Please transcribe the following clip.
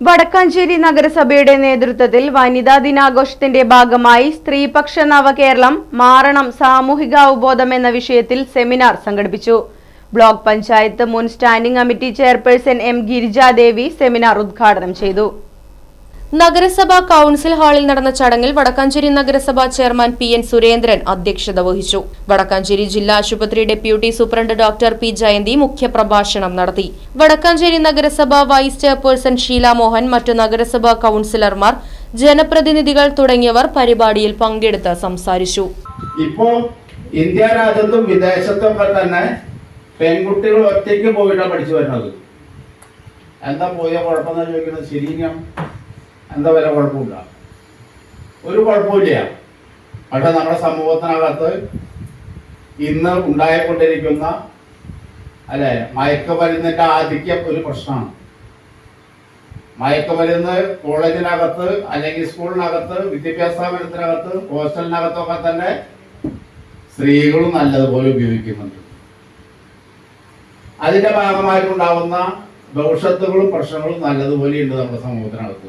വടക്കാഞ്ചേരി നഗരസഭയുടെ നേതൃത്വത്തിൽ വനിതാ ദിനാഘോഷത്തിന്റെ ഭാഗമായി സ്ത്രീപക്ഷ നവകേരളം മാറണം സാമൂഹിക അവബോധം എന്ന വിഷയത്തിൽ സെമിനാർ സംഘടിപ്പിച്ചു. ബ്ലോക്ക് പഞ്ചായത്ത് മുൻ standing committee chairperson M Girijadevi seminar ഉദ്ഘാടനം ചെയ്തു. നഗരസഭാ കൌൺസിൽ ഹാളിൽ നടന്ന ചടങ്ങിൽ വടക്കാഞ്ചേരി നഗരസഭാ ചെയർമാൻ പി എൻ സുരേന്ദ്രൻ അധ്യക്ഷത വഹിച്ചു. വടക്കാഞ്ചേരി ജില്ലാ ആശുപത്രി deputy superintendent doctor P Jayanthi മുഖ്യപ്രഭാഷണം നടത്തി. വടക്കാഞ്ചേരി നഗരസഭാ വൈസ് ചെയർപേഴ്സൺ ഷീല മോഹൻ മറ്റു നഗരസഭാ കൌൺസിലർമാർ ജനപ്രതിനിധികൾ തുടങ്ങിയവർ പരിപാടിയിൽ പങ്കെടുത്ത് സംസാരിച്ചു. ഇപ്പോ ഇന്ത്യ രാജ്യത്തും വിദേശത്തും ഒക്കെ തന്നെ പെൺകുട്ടികൾ ഒറ്റയ്ക്ക് പോയിട്ടാണ് പഠിച്ചു വരുന്നത്. എന്താ പോയ കുഴപ്പമെന്ന് ചോദിക്കുന്നത്? ശരിക്കും എന്താ വല്ല കുഴപ്പമില്ല? ഒരു കുഴപ്പമില്ല. പക്ഷെ നമ്മുടെ സമൂഹത്തിനകത്ത് ഇന്ന് ഉണ്ടായിക്കൊണ്ടിരിക്കുന്ന അല്ലെ മയക്കുമരുന്നിന്റെ ആധിക്യം ഒരു പ്രശ്നമാണ്. മയക്കുമരുന്ന് കോളേജിനകത്ത് അല്ലെങ്കിൽ സ്കൂളിനകത്ത് വിദ്യാഭ്യാസ സ്ഥാപനത്തിനകത്ത് ഹോസ്റ്റലിനകത്തൊക്കെ തന്നെ സ്ത്രീകളും നല്ലതുപോലെ ഉപയോഗിക്കുന്നുണ്ട്. അതിന്റെ ഭാഗമായിട്ടുണ്ടാവുന്ന ദോഷത്തുകളും പ്രശ്നങ്ങളും നല്ലതുപോലെ ഉണ്ട് നമ്മുടെ സമൂഹത്തിനകത്ത്.